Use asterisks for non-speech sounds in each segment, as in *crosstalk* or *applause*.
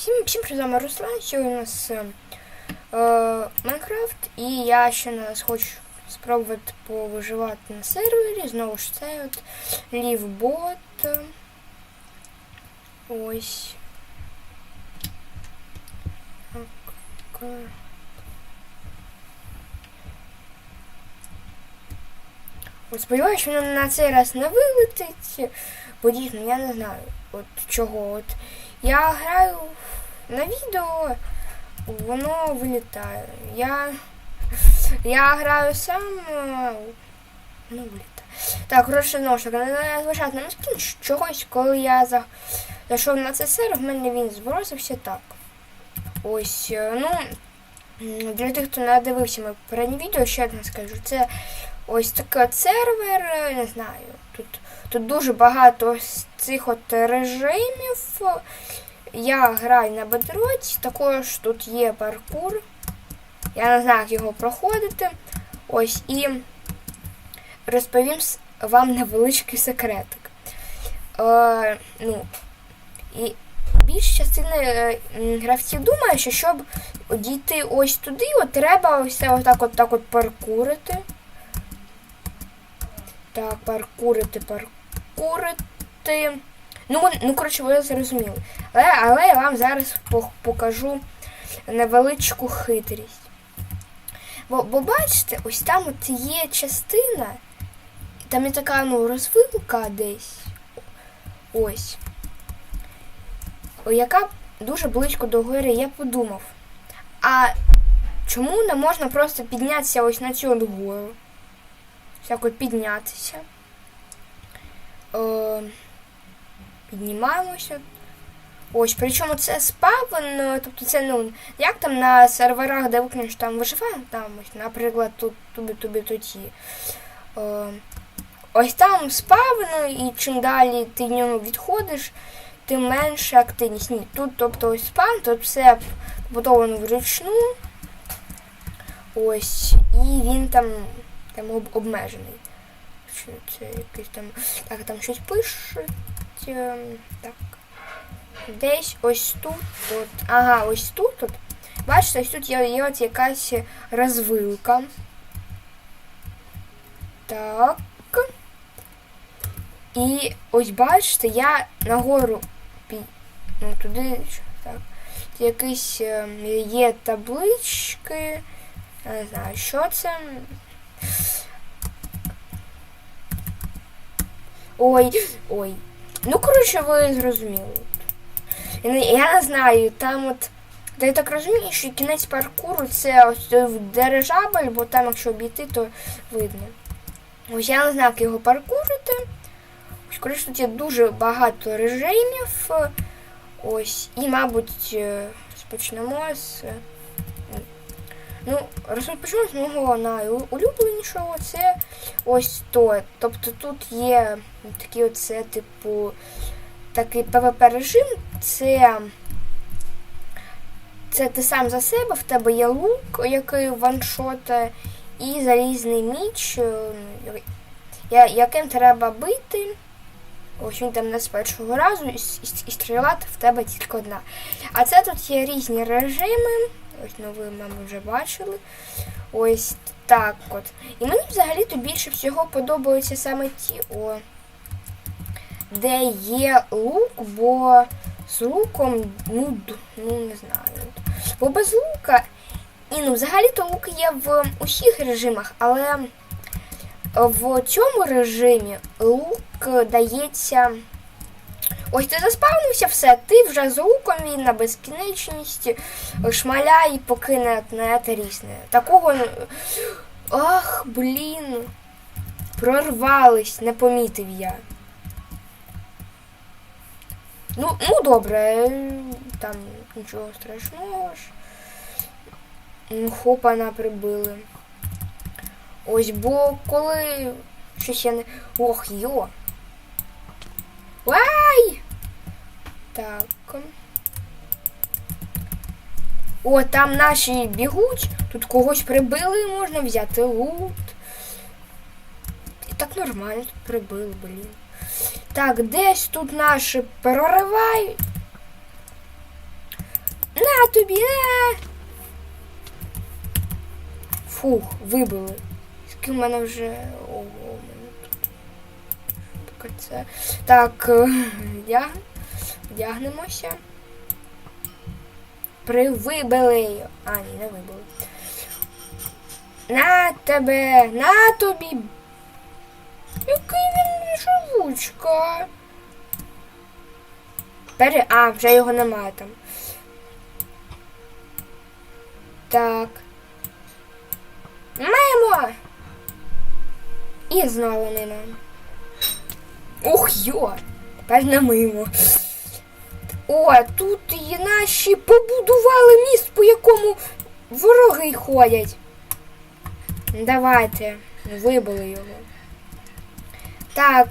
Всім, всім вами Руслан. Сьогодні у нас е, е, Майнкрафт, і я ще нас хочу спробувати повиживати на сервері. Знову ж це от лівбот. е, Ось. Так. е. От Сподіваюся, що воно на цей раз не вилетить. Бо дійсно, я не знаю, от чого. От я граю на відео, воно вилітає. Я, я граю сам, ну вилітає. Так, хороший ножик. не зважати на скін, чогось, коли я за, зайшов на цей сервер, в мене він збросився так. Ось, е, ну, для тих, хто не дивився моє попереднє відео, ще одне скажу. Це ось такий от сервер, е, не знаю. Тут, тут дуже багато ось цих от режимів. Я граю на бедроці, також тут є паркур. Я не знаю, як його проходити. Ось і розповім вам невеличкий секретик. Е, ну, і більш частина е, гравців думає, що щоб дійти ось туди, от треба ось це отак от, так от паркурити. Так, паркурити, паркурити. Ну, ну коротше, ви зрозуміли. Але, але я вам зараз покажу невеличку хитрість. Бо, бо бачите, ось там от є частина, там є така ну, розвилка десь. Ось. Яка дуже близько до гори, я подумав. А чому не можна просто піднятися ось на цю от гору? Всяко піднятися. Е, піднімаємося. Ось, причому це спавн, тобто це ну, як там на серверах, де викнеш там виживає, там ось, наприклад, тут тобі тобі є. Е, ось там спавн, і чим далі ти в ньому відходиш, тим менше активність. Ні, тут, тобто ось спавн, тут все побудовано вручну. Ось, і він там, там об- обмежений. Що це якийсь там. Так, там щось пишуть. ем, Так. Десь ось тут. От, ага, ось тут. От. Бачите, ось тут є, є от якась розвилка. Так. І ось бачите, я нагору. Ну, туди. що, Так. Якісь ем, є таблички. Не знаю, що це. Ой, ой. Ну, коротше, ви зрозуміли. Я не, я не знаю, там от. Та я так розумію, що кінець паркуру це ось дирижабль, бо там, якщо обійти, то видно. Ось я не знаю, як його паркурити. Ось, коротше, тут є дуже багато режимів. Ось, і, мабуть, е, розпочнемо з. е, Ну, розпочнемо з мого найулюбленішого. Це ось то. Тобто тут є такі оце, типу, такий ПВП режим. Це. Це ти сам за себе, в тебе є лук, який ваншотає, і залізний міч, е, яким треба бити. Ось він там не з першого разу, і, і, стріляти в тебе тільки одна. А це тут є різні режими. Ось ви, мабуть, вже бачили. Ось так от. І мені взагалі-то більше всього подобаються саме ті, о, де є лук, бо з луком, ну, ну не знаю. Бо без лука, і ну, взагалі-то лук є в усіх режимах, але в цьому режимі лук дається. Ось ти заспавнився, все, ти вже з луком він на безкінечність шмаляй, поки не, не трісне. Такого. Ах, блін. Прорвались, не помітив я. Ну, ну добре, там нічого страшного ж. Ну, Хопана прибили. Ось, бо коли щось я не. Ох, йо. Ай! Так. О, там наші бігуть, тут когось прибили, можна взяти лут. І так нормально тут прибили, блін. Так, десь тут наші проривають. На тобі, на! Фух, вибили. Скільки в мене вже. Мене тут. Поки це. Так, е, вдяг... вдягнемося. Привибили. А, ні, не вибили. На тебе, на тобі. Який він живучка. Пере... А, вже його немає там. Так. Мимо! І знову мимо. Ух, йо! Тепер не мимо. О, тут і наші побудували міст, по якому вороги ходять. Давайте, вибили його. Так,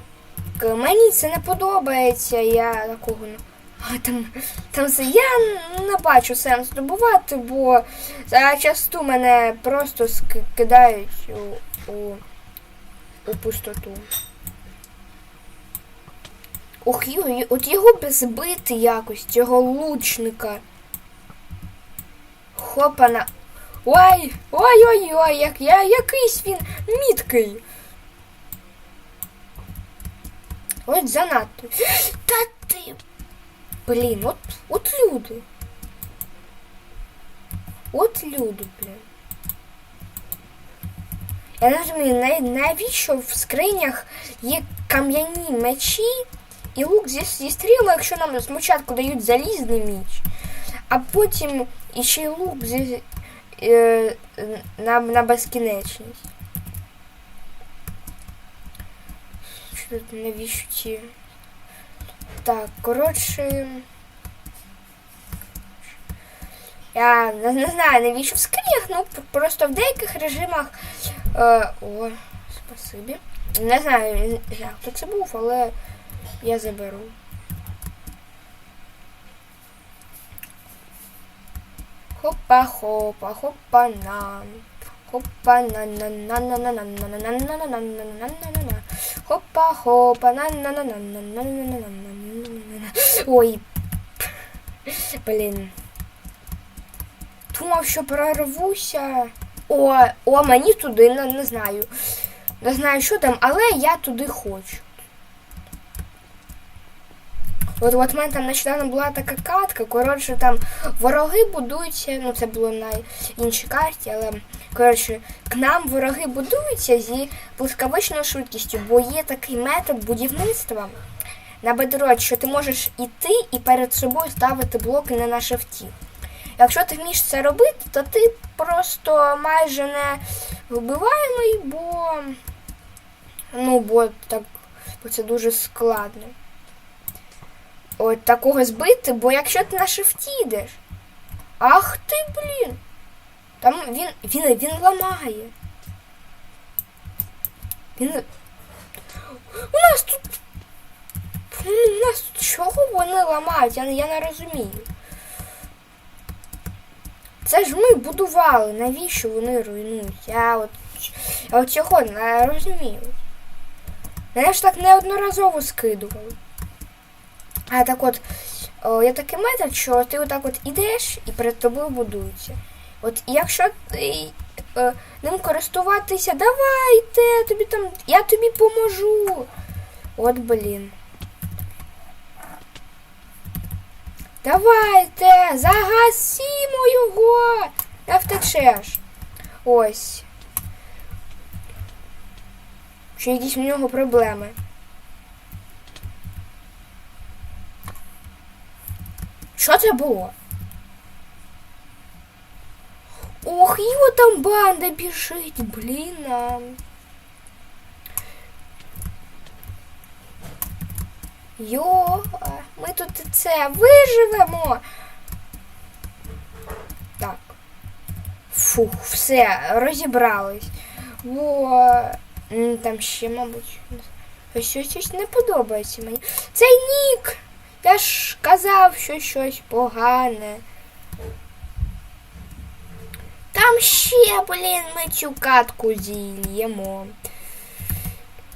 мені це не подобається, я такого. А там, там все. Я не бачу сенсу добувати, бо зачасту мене просто скидають у, у, у пустоту. Ох, от його би збити якось, цього лучника. Хопана. Ой, ой-ой-ой, як я якийсь він міткий. Ось занадто. Та ти. Блін, от, от люди. От люди, блін. Я не розумію, нав- навіщо в скринях є кам'яні мечі і лук зі, зі стрілами, якщо нам спочатку дають залізний меч, а потім іще й лук зі, е, на, на безкінечність. Що тут навіщо ці? Так, коротше. Я не, не знаю, навіщо в скрінях, ну просто в деяких режимах. Е, о, спасибі. Не знаю, як то це був, але я заберу. Хопа, хопа, хопа, на. На на на на на на на на на на на на на на Хопа, хопа, на на на на на на на на на на на Ой. Блін. Думав, що прорвуся. О, о, мені туди, не, не знаю. Не знаю, що там, але я туди хочу. От, от в мене там нещодавно була така катка, коротше, там вороги будуються, ну це було на іншій карті, але коротше, к нам вороги будуються зі блискавичною швидкістю, бо є такий метод будівництва на бедроті, що ти можеш іти і перед собою ставити блоки не на шифті. Якщо ти вмієш це робити, то ти просто майже не вбиваємий, бо ну, бо так бо це дуже складно. От такого збити, бо якщо ти на шифті йдеш. Ах ти, блін! Там він він, він ламає. Він. У нас тут. У нас тут чого вони ламають? Я, я не розумію. Це ж ми будували, навіщо вони руйнують? Я от, я от цього не розумію. Мене ж так неодноразово скидували. А так от, о, є такий метод, що ти отак от ідеш і перед тобою будується. От якщо ти е, ним користуватися, давайте, тобі там, я тобі поможу. От блін. Давайте, загасімо його. Не втечеш. Ось. Чи якісь в нього проблеми? Що це було? Ох, його там банда біжить, блін. Йо, ми тут це виживемо. Так. Фух, все, розібрались. Во, там ще, мабуть, щось, щось не подобається мені. Цей нік! Я ж казав, що щось погане. Там ще, блін, ми цю катку зільємо.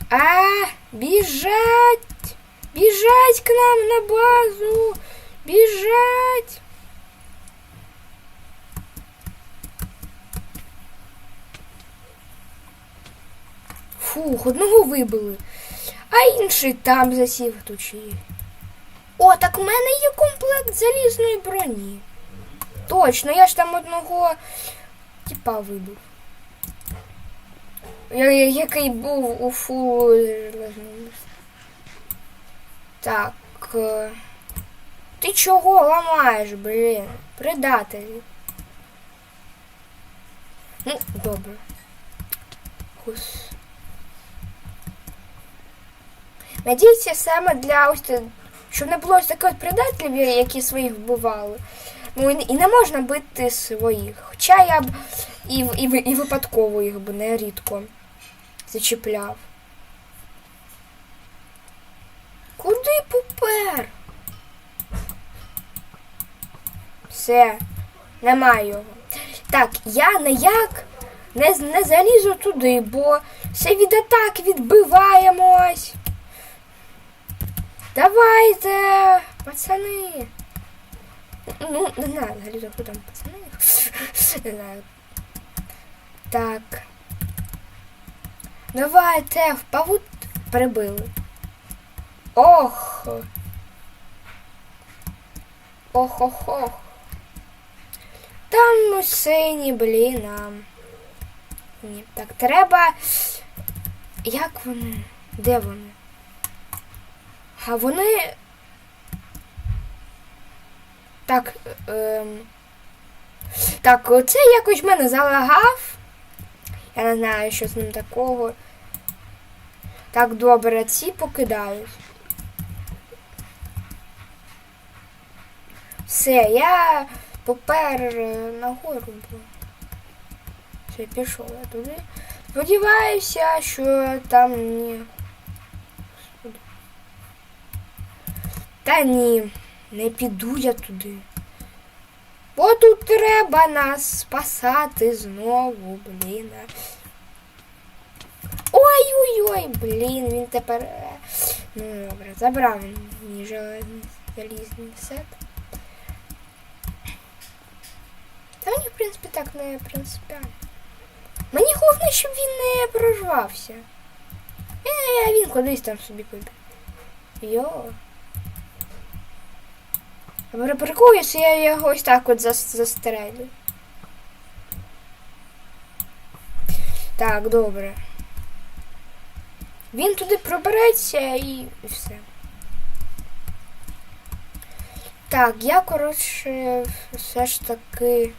А, біжать! Бежать к нам на базу! Бежать! Фух, одного вибили, а інший там засів тучі. О, так в мене є комплект залізної броні. Точно, я ж там одного типа вибив. Який був у фу. Так. е, Ти чого ламаєш, блін? Предателі. Ну, добре. Гус. Надіюся, саме для ось щоб не було ось таких предателів, які своїх вбивали. Ну і, не можна бити своїх. Хоча я б і, і, і випадково їх би не рідко зачіпляв. Куди попер? Все, немає його. Так, я ніяк не, не залізу туди, бо все від атак відбиваємось. Давайте, пацани. Ну, не знаю, взагалі, хто там пацани. *laughs* Не знаю. Так. Давайте, в павут прибили. Ох. Ох, ох, ох. Там ну, сині, блін. А... Ні, так, треба. Як вони? Де вони? А вони. Так. Ем... Так, оце якось в мене залагав. Я не знаю, що з ним такого. Так, добре, ці покидають. Все, я попер е, нагору був. Все, пішов я туди. Сподіваюся, що там ні. Та ні, не піду я туди. Бо тут треба нас спасати знову, блін. Ой-ой-ой, блін, він тепер. е, Ну добре, забрав железний залізний сет. Та мені, в принципі, так не принципіально. Мені головне, щоб він не прорвався. Е, він кудись там собі побіг. Йо. Перепаркуюся, я його ось так от зас- застрелю. Так, добре. Він туди пробереться і, і все. Так, я, коротше, все ж таки.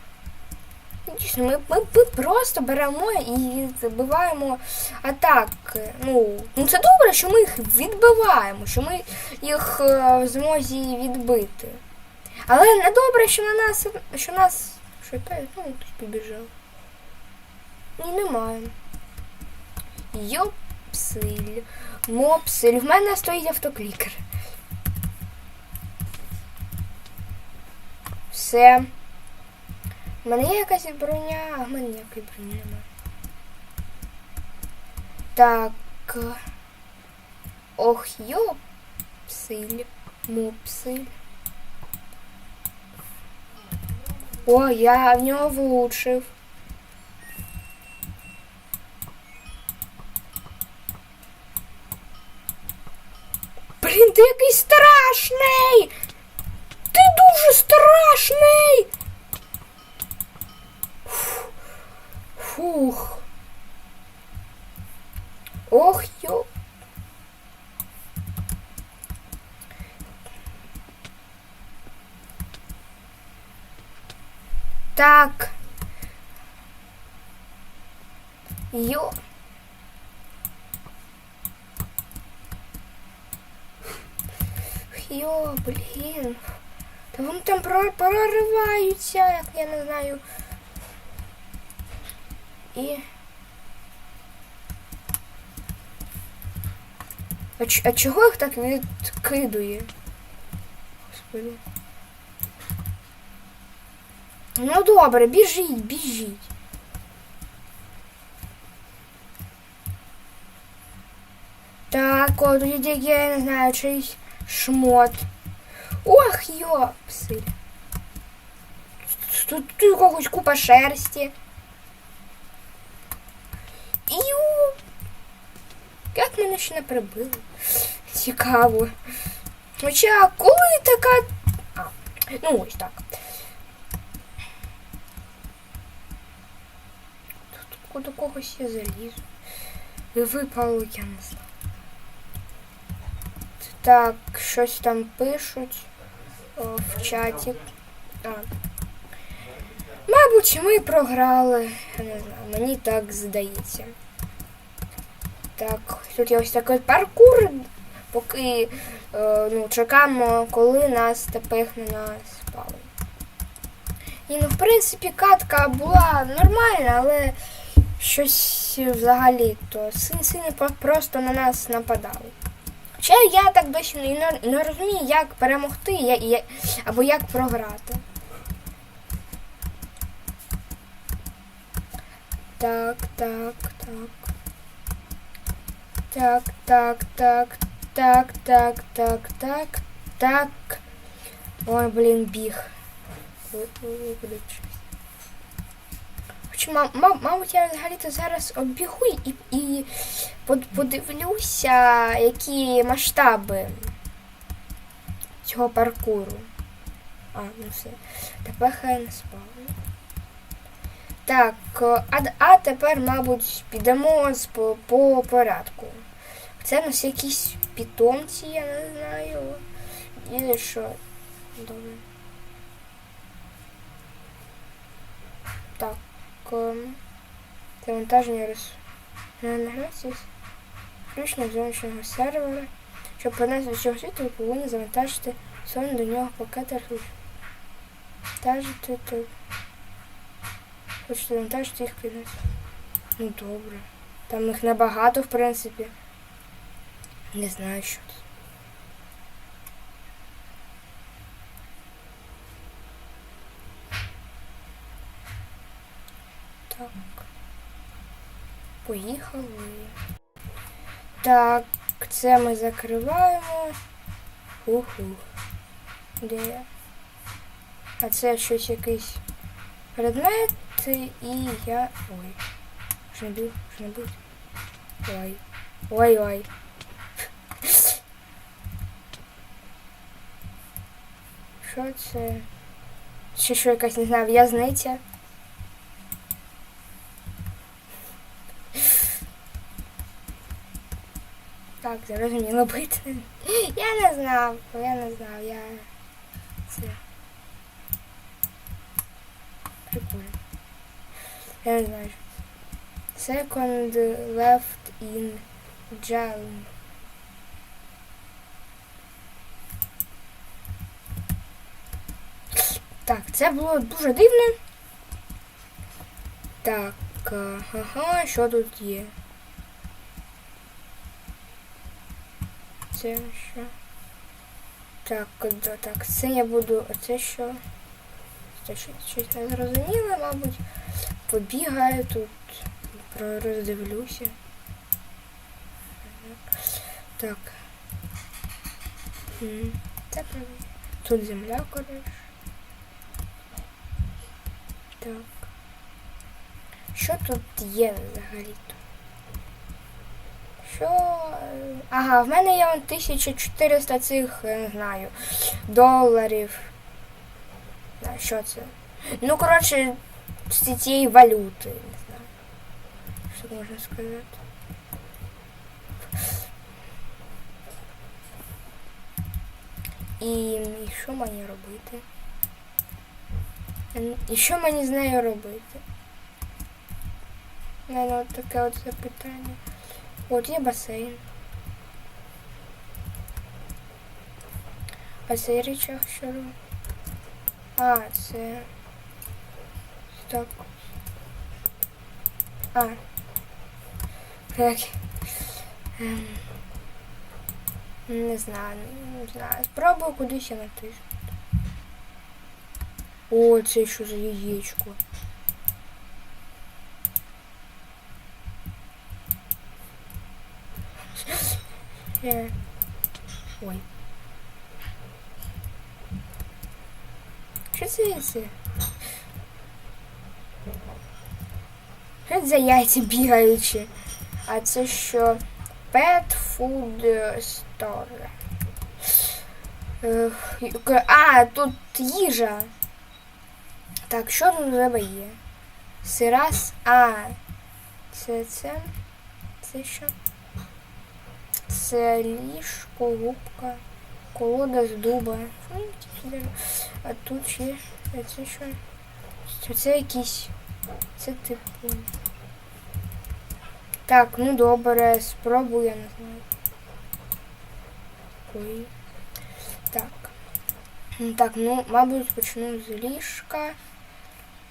Дійсно, ми, ми, ми просто беремо і забиваємо атаки. Ну, ну це добре, що ми їх відбиваємо, що ми їх е, в змозі відбити. Але не добре, що на нас. що нас. Що та, ну, хтось побіжав. Ні, немає. Йопсиль. Мопсиль. В мене стоїть автоклікер. Все. У мене є якась броня, а в мене ніякої броні немає. Так. Ох, йопсиль. Мопсиль. О, я в нього влучив. Блін, ти якийсь страшний! Ти дуже страшний! Фух. Ох, йо. Так. Йо. Йо, блін. Та вони там про- прориваються, як я не знаю. І. А, ч- а чого їх так відкидує? Господи. Ну добре, біжіть, біжіть. Так, от тут є, я не знаю, чийсь шмот. Ох, йопси. Тут, тут у когось купа шерсті. Ю. Як мене ще не прибили? Цікаво. Хоча коли така. А, ну ось так. Тут до когось я залізу. Випало, я не знаю. Так, щось там пишуть о, в чаті. А. Мабуть, ми програли. Не знаю, мені так здається. Так, тут є ось такий паркур, поки е, ну, чекаємо, коли нас тепихне на спали. І ну, в принципі, катка була нормальна, але щось взагалі то сини просто на нас нападали. Хоча я так досі не, не розумію, як перемогти я, я, або як програти. Так, так, так. Так, так, так, так, так, так, так, так. Ой, блін, біг. Виключи. Хоч, мам, мам, мабуть, я взагалі-то зараз оббігу і, і под- подивлюся, які масштаби цього паркуру. А, ну все. Тепер хай не спали. Так, а, а тепер, мабуть, підемо по, по порядку. Це у нас якісь питомці, я не знаю. І що? Добре. Так. ем, Завантаження ресурсів. Награція включно зовнішнього сервера. Щоб принести цього світу, ви повинні завантажити сон до нього пакети ресурсів. Вантажити то. Хочете завантажити їх принести. Ну добре. Там їх небагато, в принципі. Не знаю, що це. Так. Поїхали. Так, це ми закриваємо. Уху. Де? я? А це щось якийсь предмет і я. Ой. Що не бив? Що не бив? Ой. Ой-ой. Що це? Чи що якась, не знаю, в'язниця? Так, зрозуміло бити. Я не знав, я не знав, я. Це. Прикольно. Я не знаю. Second left in jail. Так, це було дуже дивно. Так, ага, що тут є? Це що? Так, да, так, це я буду. А це що? Це щось, щось не зрозуміло, мабуть. Побігаю тут, роздивлюся. Так. Це правильно. Тут земля, коротше. Так. Що тут є взагалі-то? Що. е, Ага, в мене є вон 1400 цих, я не знаю, доларів. Знаю, що це? Ну, коротше, з цієї валюти, не знаю. Що можна сказати? І, і що мені робити? І що мені з нею робити? Мене от таке от запитання. От є басейн. А цей річах що робить? А, це. Так. А. Так. Ем. Не знаю, не знаю. Спробую кудись я натиснути. О, це що за яєчко. Е. Ой. Що це це? Що це за яйця бігаючі? А це що? Pet Food Store. А, тут їжа. Так, що тут тебе є? Сирас. А. Це це. Це що? Це ліжко, губка, колода з дуба. Ну. А тут ще. а Це що? Це, це якісь. Це типу. Так, ну добре, спробую, я не знаю. Ой. Так. Так, ну, мабуть, почну з ліжка.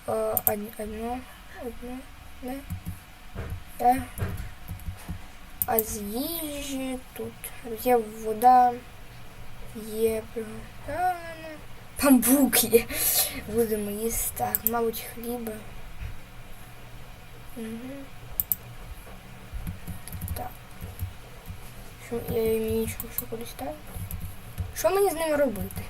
Од- Одно, одно, не. Е. А з їжі тут є вода, є приготовлена. Бамбук є. Будемо їсти. Так, мабуть, хліба. Угу. Так. Що я їм нічого що кудись ставити? Що мені з ними робити?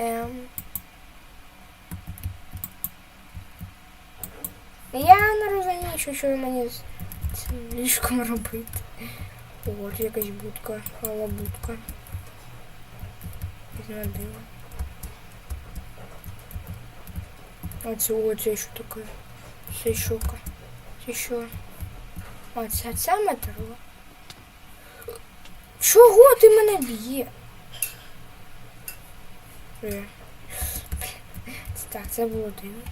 Ем. Я не розумію, що, мені ліжком робити. От якась будка, халабудка. Диво. А це, о, це що таке? Це що? Це що? А це, це метро? Чого ти мене б'є? Так, це було дивно.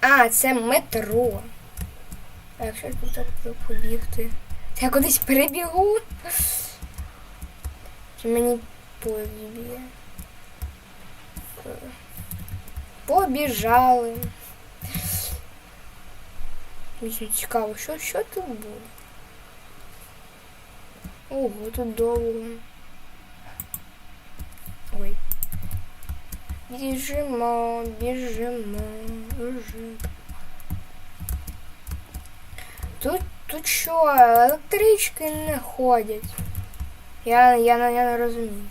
А, це метро. А якщо тут так побігти? Це я кудись перебігу? Чи мені? Е. Побіжали. Мені цікаво, що, що тут буде? Ого, тут довго. Ой. Біжимо, біжимо, уже. Тут, тут що, електрички не ходять. Я, я, я не розумію.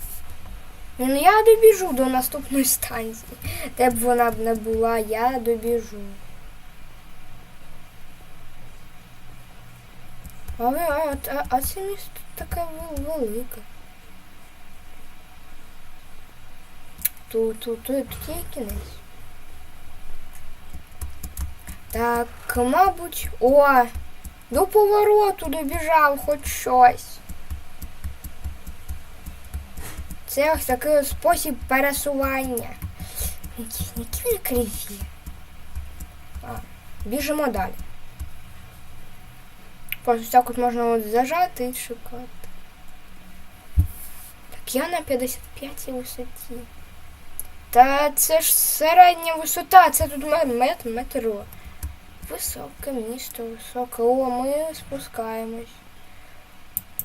Ну я добіжу до наступної станції. Де б вона б не була, я добіжу. Але а, а, а це місто таке вел- велике. Тут, тут, тут, тут є кінець. Так, мабуть, о, до повороту добіжав хоч щось. Це ось такий ось спосіб пересування. Які, які вони криві. А, біжимо далі. Просто так от можна от зажати і чекати. Так я на 55 висоті. Та це ж середня висота, це тут ме- мет, метро. Високе місто, високе. О, ми спускаємось.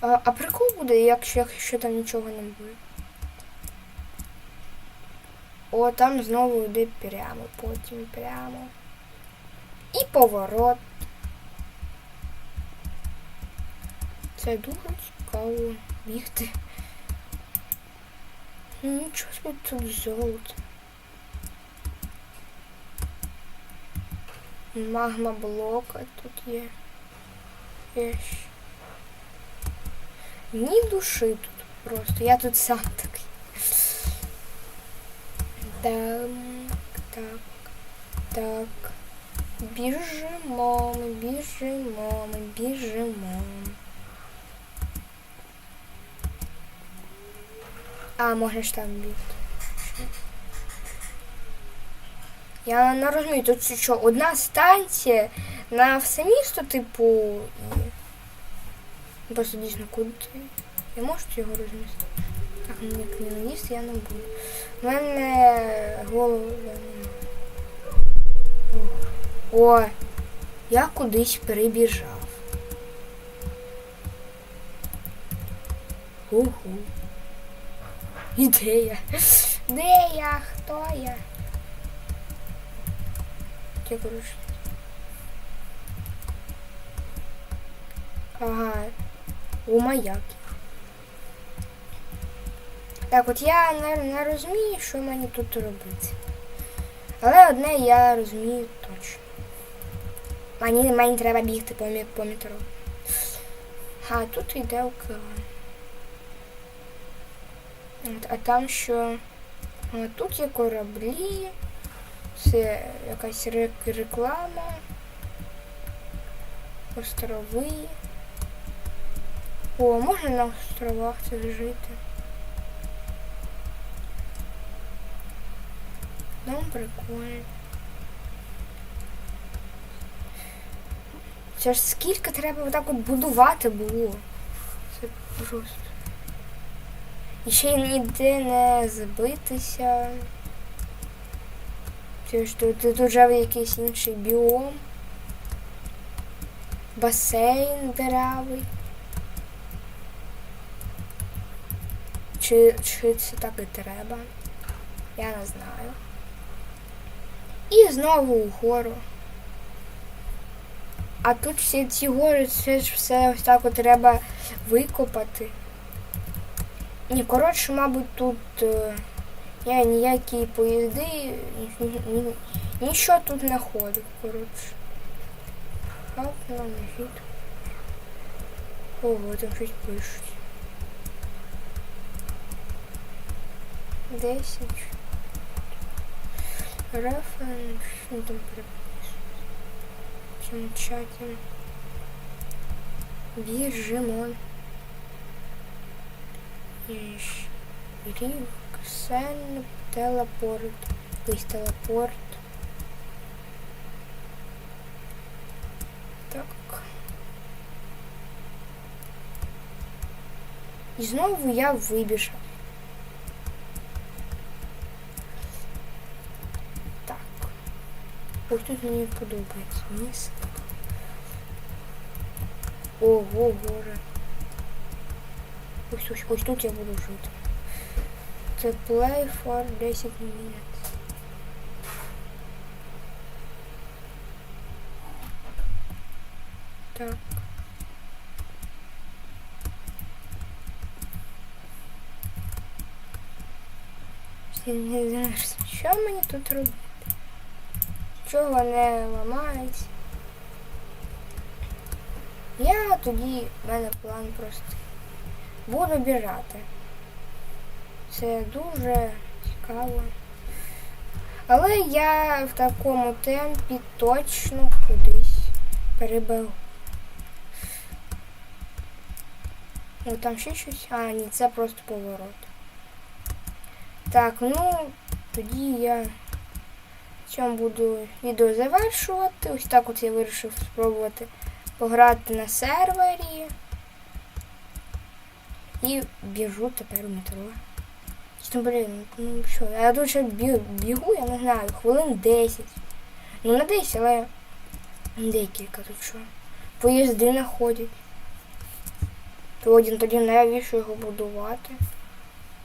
А, а прикол буде, якщо, якщо там нічого не буде. О, там знову йде прямо, потім прямо. І поворот. Це дуже цікаво бігти. Нічого собі тут золото. Магма блока тут є. Є ще. Ні душі тут просто. Я тут сам такий. Так, так, так. Біжимо, ми біжимо, ми біжимо. А, можеш там бігти. Я не розумію, тут що, одна станція на все місто, типу, і просто дійсно куди. Я можу його розмістити? Так, не наїсти я не буду. У мене немає. О, я кудись перебіжав. Угу. І де я? Де я? Хто я? Я коротше. Ага. У маяк. Так, от я не, не розумію, що мені тут робити. Але одне я розумію точно. Мені, мені треба бігти по, по метро. А тут йде океан. От, а там що? Тут є кораблі. Це якась рек- реклама. Острови. О, можна на островах це жити. Ну, прикольно. Це ж скільки треба отак от будувати було. Це просто. Ще ніде не збитися. Тут, тут вже якийсь інший біом. Басейн деревий. Чи, чи це так і треба? Я не знаю. І знову вгору. А тут всі ці гори, це ж все ось так от треба викопати. Ні, коротше, мабуть, тут е, я ніякі поїзди, ні, ні, ні- нічого тут не ходить, коротше. Как нам жить? Ого, там щось пишуть. Десять. Референс, що там переписують? В цьому чаті. Біжимо. Іж. Рік, сен, телепорт. Якийсь телепорт. Так. І знову я вибіжав. Так. Ось тут мені подобається місце. Ого, горе. Ось, ось, ось тут я буду жити. Це play for 10 minutes. Так. Всі не знаєш, що мені тут робити? Чого не ламається? Я тоді, в мене план простий. Буду біжати. Це дуже цікаво. Але я в такому темпі точно кудись переберу. О, там ще щось. А, ні, це просто поворот. Так, ну, тоді я цьому буду відео завершувати. Ось так от я вирішив спробувати пограти на сервері. І біжу тепер у метро. Ну, блін, ну що, я ще бігу, я не знаю, хвилин 10. Ну не 10, але декілька тут що. Поїзди не ходять. То один тоді навіщо його будувати.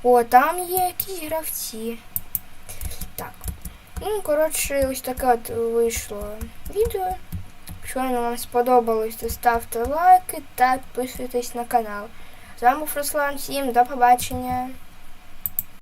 О, там є якісь гравці. Так. Ну, коротше, ось таке от вийшло відео. Якщо вам сподобалось, то ставте лайки та підписуйтесь на канал. З вами був Руслан, всім до побачення.